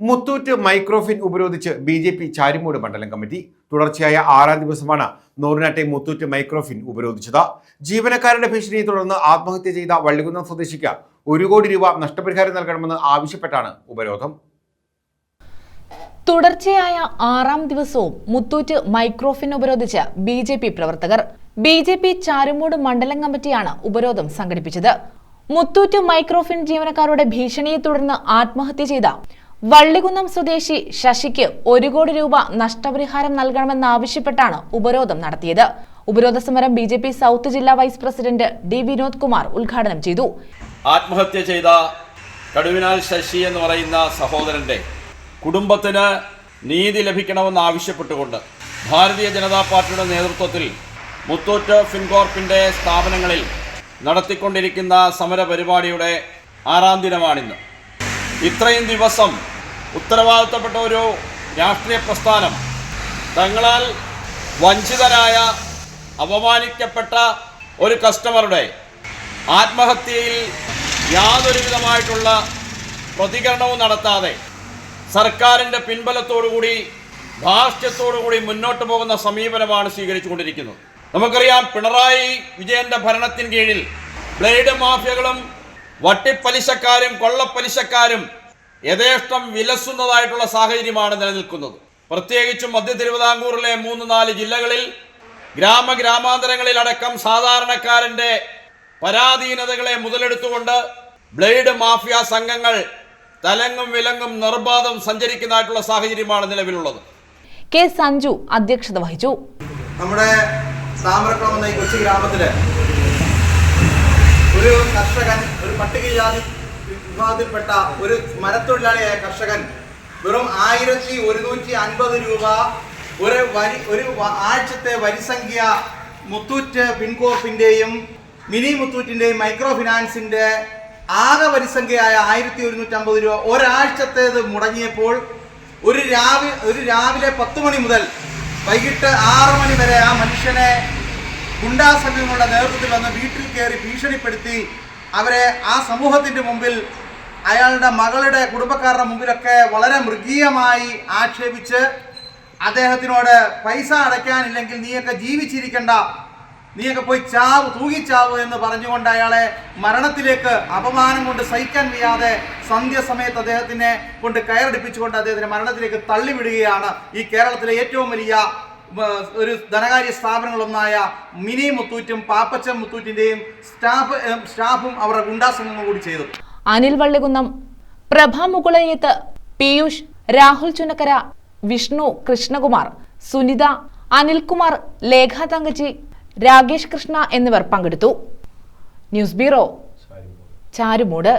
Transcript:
മുത്തൂറ്റ് മൈക്രോഫിൻ ഉപരോധിച്ച് B J P Charimoodu മണ്ഡലം committee. തുടർച്ചയായ ആറാം ദിവസമാണ് നൂറിനാട്ടെ മുത്തൂറ്റ് മൈക്രോഫിൻ ഉപരോധിച്ചത്. ജീവനക്കാരുടെ ഭീഷണിയെ തുടർന്ന് ആത്മഹത്യ ചെയ്ത വള്ളികുന്നം സ്വദേശിക്ക് ഒരു കോടി രൂപ നഷ്ടപരിഹാരം നൽകണമെന്ന് ആവശ്യപ്പെട്ടാണ് ഉപരോധം. തുടർച്ചയായ ആറാം ദിവസവും മുത്തൂറ്റ് മൈക്രോഫിൻ ഉപരോധിച്ച് ബി ജെ പി പ്രവർത്തകർ ബി ജെ പി ചാരുമൂട് മണ്ഡലം കമ്മിറ്റിയാണ് ഉപരോധം സംഘടിപ്പിച്ചത്. മുത്തൂറ്റ് മൈക്രോഫിൻ ജീവനക്കാരുടെ ഭീഷണിയെ തുടർന്ന് ആത്മഹത്യ ചെയ്ത വള്ളികുന്നം സ്വദേശി ശശിക്ക് ഒരു കോടി രൂപ നഷ്ടപരിഹാരം നൽകണമെന്നാവശ്യപ്പെട്ടാണ് ഉപരോധം നടത്തിയത്. ഉപരോധ സമരം ബി ജെ പി സൗത്ത് ജില്ലാ vice president D Vinod Kumar ഉദ്ഘാടനം ചെയ്തു. ആത്മഹത്യ ചെയ്ത കടുവിനാൽ ശശി എന്ന് പറയുന്ന സഹോദരന്റെ കുടുംബത്തിന് നീതി ലഭിക്കണമെന്ന് ആവശ്യപ്പെട്ടുകൊണ്ട് ഭാരതീയ ജനതാ പാർട്ടിയുടെ നേതൃത്വത്തിൽ മുത്തൂറ്റ് ഫിൻകോർപ്പിന്റെ സ്ഥാപനങ്ങളിൽ നടത്തിക്കൊണ്ടിരിക്കുന്ന സമരപരിപാടിയുടെ ആറാം ദിനമാണിന്ന്. ഇത്രയും ദിവസം ഉത്തരവാദിത്തപ്പെട്ട ഒരു രാഷ്ട്രീയ പ്രസ്ഥാനം. തങ്ങളാൽ വഞ്ചിതരായ അപമാനിക്കപ്പെട്ട ഒരു കസ്റ്റമറുടെ ആത്മഹത്യയിൽ യാതൊരു വിധമായിട്ടുള്ള പ്രതികരണവും നടത്താതെ സർക്കാരിന്റെ പിൻബലത്തോടുകൂടി ധാർഷ്ട്യത്തോടുകൂടി മുന്നോട്ട് പോകുന്ന സമീപനമാണ് സ്വീകരിച്ചുകൊണ്ടിരിക്കുന്നത്. നമുക്കറിയാം പിണറായി വിജയന്റെ ഭരണത്തിന് കീഴിൽ ബ്ലേഡ് മാഫിയകളും വട്ടിപ്പലിശക്കാരും കൊള്ളപ്പലിശക്കാരും യഥേഷ്ടം വിലസുന്നതായിട്ടുള്ള സാഹചര്യമാണ് നിലനിൽക്കുന്നത്. പ്രത്യേകിച്ചും മധ്യ തിരുവിതാംകൂറിലെ മൂന്ന് നാല് ജില്ലകളിൽ ഗ്രാമഗ്രാമാന്തരങ്ങളിൽ അടക്കം സാധാരണക്കാരന്റെ പരാധീനതകളെ മുതലെടുത്തുകൊണ്ട് ബ്ലേഡ് മാഫിയ സംഘങ്ങൾ തലങ്ങും വിലങ്ങും നിർബാധം സഞ്ചരിക്കുന്നതായിട്ടുള്ള സാഹചര്യമാണ് നിലവിലുള്ളത്. കെ സഞ്ജു അധ്യക്ഷത വഹിച്ചു. നമ്മുടെ താമരക്കുളം എന്ന ഈ കൊച്ചു ഗ്രാമത്തിൽ ഒരു കർഷകൻ ഒരു പട്ടികജാതി വിഭാഗത്തിൽപ്പെട്ട ഒരു മരത്തൊഴിലാളിയായ കർഷകൻ വെറും ആയിരത്തി ഒരുന്നൂറ്റി അൻപത് രൂപ ഒരു വരി ഒരു ആഴ്ചത്തെ വരിസംഖ്യ മുത്തൂറ്റ് പിൻകോർപ്പിന്റെയും മിനി മുത്തൂറ്റിന്റെയും മൈക്രോ ഫിനാൻസിന്റെ ആകെ വരിസംഖ്യയായ ആയിരത്തി ഒരുന്നൂറ്റി അമ്പത് രൂപ ഒരാഴ്ചത്തേത് മുടങ്ങിയപ്പോൾ ഒരു രാവിലെ ഒരു രാവിലെ പത്ത് മണി മുതൽ വൈകിട്ട് ആറ് മണി വരെ ആ മനുഷ്യനെ ഗുണ്ടാ സംഘങ്ങളുടെ നേതൃത്വത്തിൽ വന്ന് വീട്ടിൽ കയറി ഭീഷണിപ്പെടുത്തി അവരെ ആ സമൂഹത്തിന്റെ മുമ്പിൽ അയാളുടെ മകളുടെ കുടുംബക്കാരുടെ മുമ്പിലൊക്കെ വളരെ മൃഗീയമായി ആക്ഷേപിച്ച് അദ്ദേഹത്തിനോട് പൈസ അടയ്ക്കാനില്ലെങ്കിൽ നീയൊക്കെ ജീവിച്ചിരിക്കണ്ട. നീയൊക്കെ പോയി ചാവ് തൂങ്ങിച്ചാവ് എന്ന് പറഞ്ഞുകൊണ്ട് അയാളെ മരണത്തിലേക്ക് അപമാനം കൊണ്ട് സഹിക്കാൻ വയ്യാതെ സന്ധ്യസമയത്ത് അദ്ദേഹത്തിനെ കൊണ്ട് കയറടിപ്പിച്ചുകൊണ്ട് അദ്ദേഹത്തിനെ മരണത്തിലേക്ക് തള്ളിവിടുകയാണ് ഈ കേരളത്തിലെ ഏറ്റവും വലിയ ഒരു ധനകാര്യ സ്ഥാപനങ്ങളൊന്നായ മിനി മുത്തൂറ്റും പാപ്പച്ചൻ മുത്തൂറ്റിന്റെയും സ്റ്റാഫ് സ്റ്റാഫും അവരുടെ ഗുണ്ടാസംഘങ്ങൾ കൂടി ചെയ്തു. അനിൽ വള്ളികുന്നം പ്രഭ മുകുളയത്ത് പീയൂഷ് രാഹുൽ ചുനക്കര വിഷ്ണു കൃഷ്ണകുമാർ സുനിത അനിൽകുമാർ ലേഖ തങ്കജി രാകേഷ് കൃഷ്ണ എന്നിവർ പങ്കെടുത്തു. News bureau Charummood.